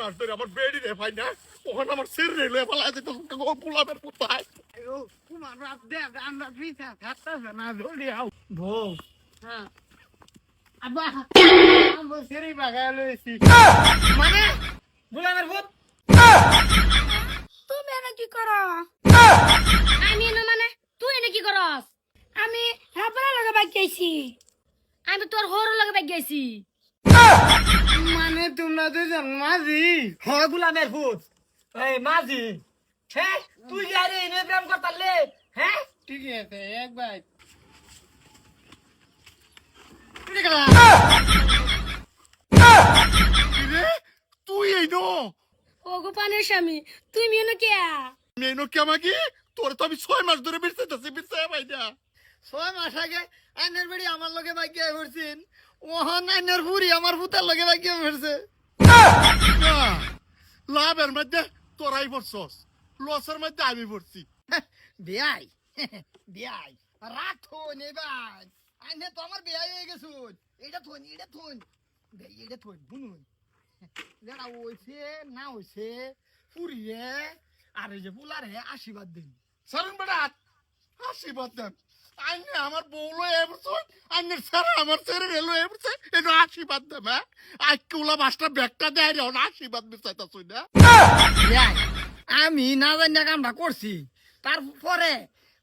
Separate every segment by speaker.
Speaker 1: আসলে আমার বেডি রে ভাই না? ওখানে আমার সির রে লয়ে ফেলা আছে তো পোলাপের কোথায়?
Speaker 2: আইও তোমার রাত দে আমরা পিছা থাকতেছে না জলদি আও। বউ।
Speaker 3: হ্যাঁ।
Speaker 2: সেরি বাগায় লইছি। মানে ভূত?
Speaker 3: তুমি এনে কি করো? আমি এনে মানে তুই এনে কি করস? আমি হাবড়া লগে বাইক গেছি আমি তোর হোর লগে বাইক গেছি
Speaker 2: মানে তোমরা দুজন মাঝি? হয় গুলামের ভূত। এই মাঝি। হ্যাঁ তুই যারে এনে প্রেম করতালে? হ্যাঁ? ঠিক আছে এক
Speaker 1: রে তুই এই নো
Speaker 3: ও স্বামী তুমি এনে কে?
Speaker 1: আমি এই নো কেমাকি তোর তো আমি ছয় মাস ধরে বিরতে যাচ্ছি বিরতে ভাই না।
Speaker 2: ছয় মাস আগে আইনের বেড়ি আমার লগে বাইকে ঘুরছেন ওহন আইনের বুড়ি আমার ভূতের লগে বাইকে ঘুরছে
Speaker 1: না, লাভের মধ্যে তোরাই পড়ছস লসের মধ্যে আমি পড়ছি।
Speaker 2: বিয়াই বিয়াই রাখুন এবার আইনে তো আমার বিয়াই হয়ে গেছুন এটা থুন এটা থুন এটা থুন বুনুন। যারা হইছে না হইছে ফুরিয়ে আর এই যে বুলারে আশীর্বাদ দিন।
Speaker 1: সারুন বেটা আশীর্বাদ দেন। আইনে আমার বউ লয়ে পড়ছে আইনের সারা আমার ছেড়ে রে লয়ে পড়ছে এটা আশীর্বাদ দেন হ্যাঁ? আজকে ওলা মাস্টার ব্যাগটা দেয় রে ওনা আশীর্বাদ বিচাইতাছুই না।
Speaker 2: আমি না জানি কামটা করছি, তারপরে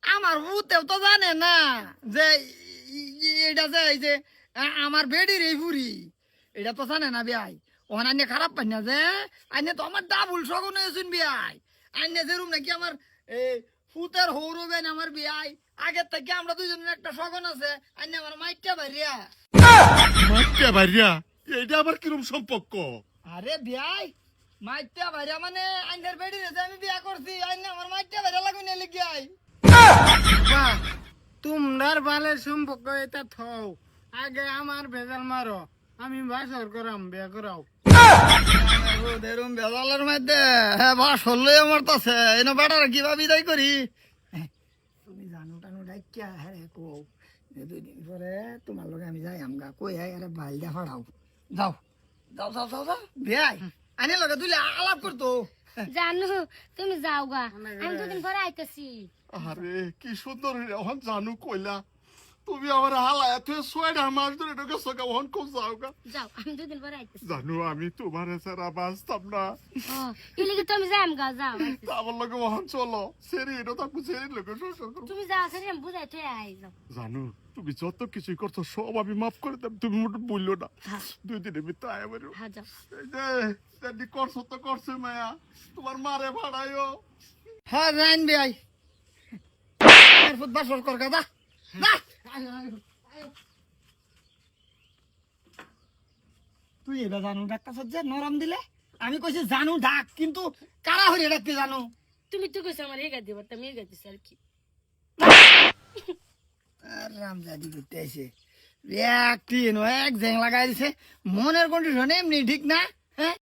Speaker 2: আমার ভূতেও তো জানে না যে এটা যে এই যে আমার বেডির এই ফুরি এটা তো জানে না বিয়াই। ওখানে আইনে খারাপ পাই না যে, আইনে তো আমার ডাবুল শগুন হয়েছুন বিয়াই আইনে যেরুম নাকি আমার ফুতের হৌরবেন আমার বিয়াই আগের থেকে আমরা দুজনের একটা শগন আছে আইনে আমার মাইটটা বাড়িয়া।
Speaker 1: মাইকে ভাইয়া এইটা আবার কিরম সম্পর্ক?
Speaker 2: আরে বিয়াই মাইটটা বাড়িয়া মানে আইনের বেডি যে আমি বিয়া করছি আইনে আমার মাইটটা বাড়িয়া লাগুন এলে গিয়াই তোমরার বালের সম্পর্ক এটা থও। আগে আমার ভেজাল মারো আমি বাসর করাম বিয়া করাও। দেরুম ভেজালের মধ্যে হ্যাঁ বাস হলে আমার তো এনে বেটার কিবা বিদায় করি। তুমি জানো ডাইকিয়া হ্যাঁ কো দুদিন পরে তোমার লগে আমি যাই আমগা কই হ্যাঁ আরে বাইলটা ফাড়াও যাও যাও যাও যাও যাও বিয়াই আনে লগে দুলে আলাপ করতো
Speaker 3: জানু তুমি যাওগা আমি দুদিন পরে আইতেছি।
Speaker 1: আরে কি সুন্দর এখন জানু কইলা। তুমি আমার হালা এত ছয়টা মাস ধরে ঢুকে সকা ওহন খুব যাও গা।
Speaker 3: যাও আমি দুদিন পরে আইতেছি।
Speaker 1: জানু আমি তোমার ছাড়া বাঁচতাম না।
Speaker 3: ও ইলিগে তুমি যাম গা যাও
Speaker 1: তা আমার লোকে ওহন চলো। সেরি এটা তো সেরি লোকে শ্বশুর করো।
Speaker 3: তুমি যাও সেরে আমি বুঝাই তুই আই যাও।
Speaker 1: জানু তুমি যত কিছুই করছ সব আমি মাফ করে দেব তুমি মোটে বলল না।
Speaker 3: হ্যাঁ।
Speaker 1: দুই দিনের ভিতরে আয় আমার
Speaker 3: হ্যাঁ যাও।
Speaker 1: যে করছ তো করছে মায়া। তোমার মারে ভাড়াইও
Speaker 2: হ্যাঁ জান বিয়াই ফুটবল সর কর গাদা তুই এটা জানু ডাক্তার যে নরম দিলে? আমি কইছি জানু ডাক কিন্তু কারা হইরে ডাকতে জানু?
Speaker 3: তুমি তো কইছো আমার এগা দিব তুমি এগা দিছ আর কি।
Speaker 2: আর রামজাদি করতে আইছে। এক তিন এক জ্যাং লাগাই দিছে। মনের কন্ডিশন এমনি ঠিক না হ্যাঁ?